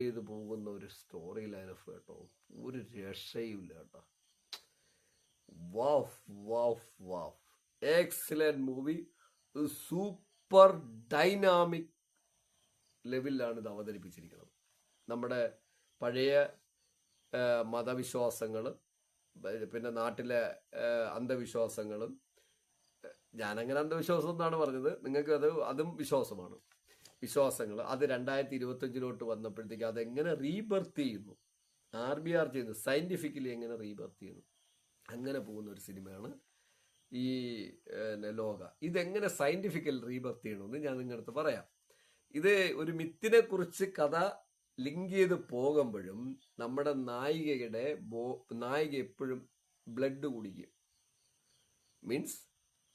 ചെയ്ത് പോകുന്ന ഒരു സ്റ്റോറി ലൈനഫ് കേട്ടോ. ഒരു രക്ഷയുമില്ല കേട്ടോ. വാഫ് വാഫ് വാഫ്. എക്സലന്റ് മൂവി സൂപ്പർ ഡൈനാമിക് ലെവലിലാണ് ഇത് അവതരിപ്പിച്ചിരിക്കുന്നത്. നമ്മുടെ പഴയ മതവിശ്വാസങ്ങൾ പിന്നെ നാട്ടിലെ അന്ധവിശ്വാസങ്ങളും ഞാനങ്ങനെ അന്ധവിശ്വാസം എന്നാണ് പറഞ്ഞത്. നിങ്ങൾക്ക് അത് അതും വിശ്വാസമാണ്. വിശ്വാസങ്ങൾ. അത് രണ്ടായിരത്തി ഇരുപത്തഞ്ചിലോട്ട് വന്നപ്പോഴത്തേക്ക് അതെങ്ങനെ റീബർത്ത് ചെയ്യുന്നു? ആർ ബി ആർ ചെയ്യുന്നു. സയന്റിഫിക്കലി എങ്ങനെ റീബർത്ത് ചെയ്യുന്നു? അങ്ങനെ പോകുന്ന ഒരു സിനിമയാണ് ഈ ലോക. ഇതെങ്ങനെ സയന്റിഫിക്കൽ റീബർത്ത് ചെയ്യണമെന്ന് ഞാൻ നിങ്ങളുടെ അടുത്ത് പറയാം. ഇത് ഒരു മിത്തിനെ കുറിച്ച് കഥ ലിങ്ക് ചെയ്ത് പോകുമ്പോഴും നമ്മുടെ നായികയുടെ ബോ നായിക എപ്പോഴും ബ്ലഡ് കുടിക്കും. മീൻസ്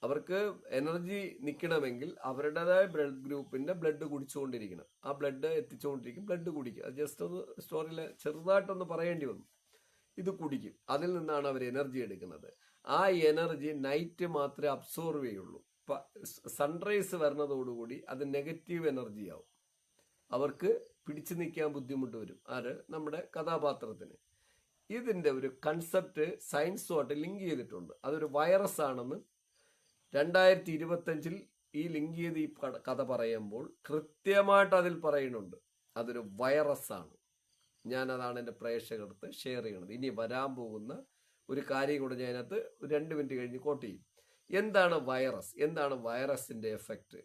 അവർക്ക് എനർജി നിൽക്കണമെങ്കിൽ അവരുടേതായ ബ്ലഡ് ഗ്രൂപ്പിന്റെ ബ്ലഡ് കുടിച്ചുകൊണ്ടിരിക്കണം. ആ ബ്ലഡ് എത്തിച്ചുകൊണ്ടിരിക്കും ബ്ലഡ് കുടിക്കും. അത് ജസ്റ്റ് ഒന്ന് സ്റ്റോറിയിൽ ചെറുതായിട്ടൊന്ന് പറയേണ്ടി വന്നു. ഇത് കുടിക്കും. അതിൽ നിന്നാണ് അവർ എനർജി എടുക്കുന്നത്. ആ എനർജി നൈറ്റ് മാത്രമേ അബ്സോർവ് ചെയ്യുള്ളൂ. സൺറൈസ് വരുന്നതോടുകൂടി അത് നെഗറ്റീവ് എനർജി ആവും. അവർക്ക് പിടിച്ചു നിൽക്കാൻ ബുദ്ധിമുട്ട് വരും. ആര്? നമ്മുടെ കഥാപാത്രത്തിന്. ഇതിന്റെ ഒരു കൺസെപ്റ്റ് സയൻസുമായിട്ട് ലിങ്ക് ചെയ്തിട്ടുണ്ട്. അതൊരു വൈറസ് ആണെന്ന് രണ്ടായിരത്തി ഇരുപത്തഞ്ചിൽ ഈ ലിങ്ക് ഈ കഥ- പറയുമ്പോൾ കൃത്യമായിട്ട് അതിൽ പറയുന്നുണ്ട്. അതൊരു വൈറസാണ്. ഞാൻ അതാണ് എന്റെ പ്രേക്ഷകർക്ക് ഷെയർ ചെയ്യണത്. ഇനി വരാൻ പോകുന്ന ഒരു കാര്യം കൂടെ അതിനകത്ത് രണ്ട് മിനിറ്റ് കഴിഞ്ഞ് കോട്ട് ചെയ്യും. എന്താണ് വൈറസ്? എന്താണ് വൈറസിന്റെ എഫക്റ്റ്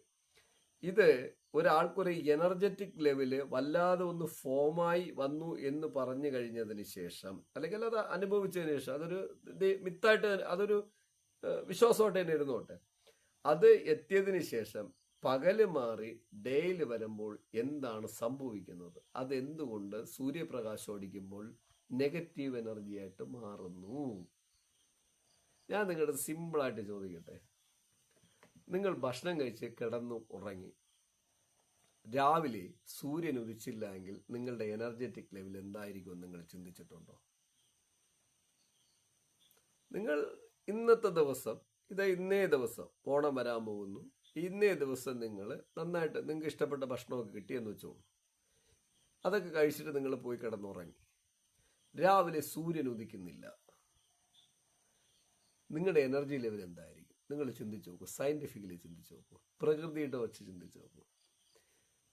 ഇത് ഒരാൾക്കൊരു എനർജറ്റിക് ലെവൽ വല്ലാതെ ഒന്ന് ഫോമായി വന്നു എന്ന് പറഞ്ഞു കഴിഞ്ഞതിന് ശേഷം അല്ലെങ്കിൽ അത് അനുഭവിച്ചതിന് ശേഷം അതൊരു മിത്തായിട്ട് അതൊരു വിശ്വാസമായിട്ട് തന്നെ ഇരുന്നോട്ടെ അത് എത്തിയതിന് ശേഷം പകൽ മാറി ഡേയിൽ വരുമ്പോൾ എന്താണ് സംഭവിക്കുന്നത്? അതെന്തുകൊണ്ട് സൂര്യപ്രകാശം ഓടിക്കുമ്പോൾ നെഗറ്റീവ് എനർജി ആയിട്ട് മാറുന്നു? ഞാൻ നിങ്ങളുടെ സിമ്പിളായിട്ട് ചോദിക്കട്ടെ. നിങ്ങൾ ഭക്ഷണം കഴിച്ച് കിടന്നു ഉറങ്ങി. രാവിലെ സൂര്യൻ ഉദിച്ചില്ല എങ്കിൽ നിങ്ങളുടെ എനർജറ്റിക് ലെവൽ എന്തായിരിക്കും നിങ്ങൾ ചിന്തിച്ചിട്ടുണ്ടോ? നിങ്ങൾ ഇന്നത്തെ ദിവസം ഇത് ഇന്നേ ദിവസം ഓണം വരാൻ പോകുന്നു. ഇന്നേ ദിവസം നിങ്ങൾ നന്നായിട്ട് നിങ്ങൾക്ക് ഇഷ്ടപ്പെട്ട ഭക്ഷണമൊക്കെ കിട്ടിയെന്ന് വെച്ചോളൂ. അതൊക്കെ കഴിച്ചിട്ട് നിങ്ങൾ പോയി കിടന്നുറങ്ങി. രാവിലെ സൂര്യൻ ഉദിക്കുന്നില്ല. നിങ്ങളുടെ എനർജി ലെവൽ എന്തായിരിക്കും? നിങ്ങൾ ചിന്തിച്ചു നോക്കൂ സയന്റിഫിക്കലി ചിന്തിച്ചു നോക്കൂ പ്രകൃതിയുടെ വെച്ച് ചിന്തിച്ചു നോക്കൂ.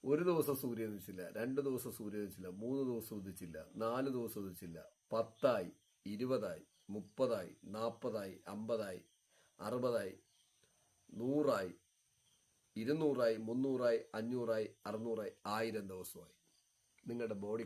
ഒരു ദിവസം സൂര്യൻ ഉദിച്ചില്ല രണ്ട് ദിവസം സൂര്യൻ ഉദിച്ചില്ല മൂന്ന് ദിവസം ഉദിച്ചില്ല നാല് ദിവസം ഉദിച്ചില്ല പത്തായി ഇരുപതായി മുപ്പതായി നാൽപ്പതായി അമ്പതായി അറുപതായി നൂറായി ഇരുന്നൂറായി മുന്നൂറായി അഞ്ഞൂറായി അറുന്നൂറായി ആയിരം ദിവസമായി. നിങ്ങളുടെ ബോഡി